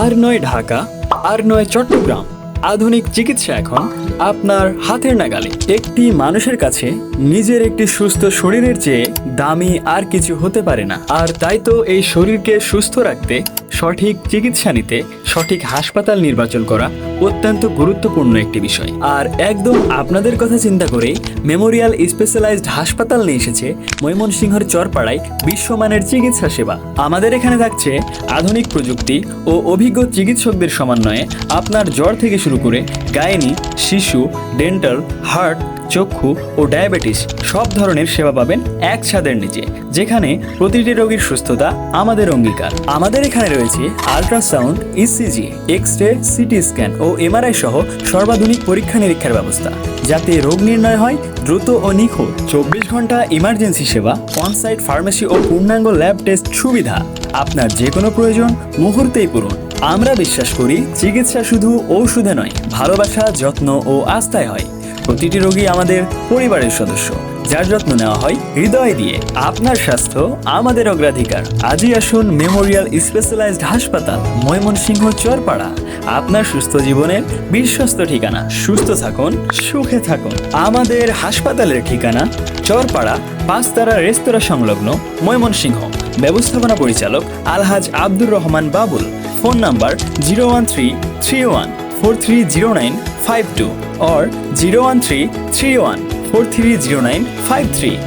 আর নয় ঢাকা আর নয় চট্টগ্রাম আধুনিক চিকিৎসা এখন আপনার হাতের নাগালে একটি মানুষের কাছে নিজের একটি সুস্থ শরীরের চেয়ে দামি আর কিছু হতে পারে না আর তাই তো এই শরীরকে সুস্থ রাখতে সঠিক চিকিৎসা নিতে সঠিক হাসপাতাল নির্বাচন করা অত্যন্ত গুরুত্বপূর্ণ একটি বিষয় আর একদম আপনাদের কথা চিন্তা করে মেমোরিয়াল স্পেশালাইজড হাসপাতাল নিয়ে এসেছে ময়মনসিংহর চরপাড়ায় বিশ্বমানের চিকিৎসা সেবা আমাদের এখানে থাকছে আধুনিক প্রযুক্তি ও অভিজ্ঞ চিকিৎসকদের সমন্বয়ে আপনার জ্বর থেকে শুরু করে গায়েনি শিশু শিশু ডেন্টাল হার্ট চক্ষু ও ডায়াবেটিস সব ধরনের সেবা পাবেন এক ছাদের নিচে যেখানে প্রতিটি রোগীর সুস্থতা আমাদের অঙ্গীকার আমাদের এখানে রয়েছে ultrasound ECG X ray CT scan ও এমআরআই সহ সর্বাধুনিক পরীক্ষা নিরীক্ষার ব্যবস্থা যাতে রোগ নির্ণয় হয় দ্রুত ও নিখুঁত চব্বিশ ঘন্টা ইমার্জেন্সি সেবা অনসাইট ফার্মেসি ও পূর্ণাঙ্গ ল্যাব টেস্ট সুবিধা আপনার যে কোনো প্রয়োজন মুহূর্তেই পূরণ আমরা বিশ্বাস করি চিকিৎসা শুধু ঔষধে নয় ভালোবাসা যত্ন ও আস্থায় হয় প্রতিটি রোগী আমাদের পরিবারের সদস্য যার যত্ন নেওয়া হয় হৃদয় দিয়ে আপনার স্বাস্থ্য আমাদের অগ্রাধিকার আজই আসুন মেমোরিয়াল স্পেশালাইজড হাসপাতাল ময়মনসিংহ চরপাড়া আপনার সুস্থ জীবনের বিশ্বস্ত ঠিকানা সুস্থ থাকুন সুখে থাকুন আমাদের হাসপাতালের ঠিকানা চরপাড়া পাঁচতারা রেস্তোরাঁ সংলগ্ন ময়মনসিংহ ব্যবস্থাপনা পরিচালক আলহাজ Abdur Rahman Babul phone number 01331430952 or 01331430953.